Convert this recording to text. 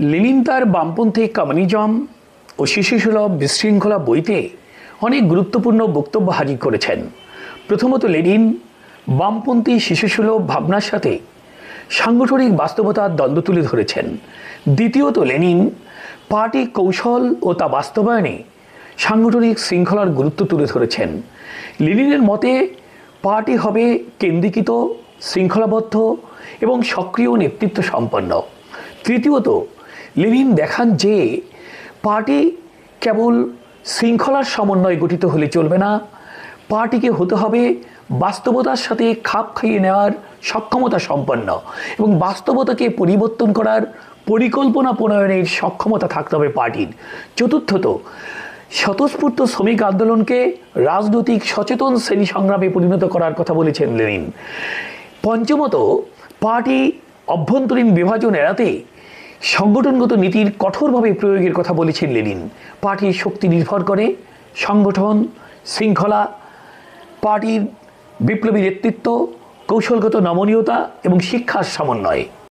Lenin তার বামপন্থী communism ও শিশুসুলভ বিশৃঙ্খলা বইতে অনেক গুরুত্বপূর্ণ বক্তব্য হাজির করেছেন। প্রথমত লেনিন বামপন্থী শিশুসুলভ ভাবনার সাথে সাংগঠনিক বাস্তবতার দ্বন্দ্ব তুলে ধরেছেন। দ্বিতীয়ত লেনিন পার্টি কৌশল ও তা বাস্তবায়নে সাংগঠনিক শৃঙ্খলার গুরুত্ব তুলে ধরেছেন। লেনিনের মতে পার্টি হবে কেন্দ্রীকৃত, শৃঙ্খলাবদ্ধ এবং সক্রিয় নেতৃত্ব সম্পন্ন। তৃতীয়ত লেনিন দেখান যে পার্টি কেবল শৃঙ্খলার সমন্বয়ে গঠিত হলে চলবে না। পার্টিকে হতে হবে বাস্তবতার সাথে খাপ খাইয়ে নেওয়ার সক্ষমতা সম্পন্ন এবং বাস্তবতাকে পরিবর্তন করার পরিকল্পনা প্রণয়নের সক্ষমতা থাকতে হবে পার্টির। চতুর্থত, স্বতঃস্ফূর্ত শ্রমিক আন্দোলনকে রাজনৈতিক সচেতন শ্রেণি সংগ্রামে পরিণত করার কথা বলেছেন লেনিন পঞ্চমত, পার্টি অভ্যন্তরীণ বিভাজন এড়াতে সংগঠনগত নীতির কঠোরভাবে প্রয়োগের কথা বলেছেন লেনিন। পার্টির শক্তি নির্ভর করে, সংগঠন, শৃঙ্খলা, পার্টির বিপ্লবী নেতৃত্ব, কৌশলগত নমনীয়তা এবং শিক্ষার সমন্বয়ে।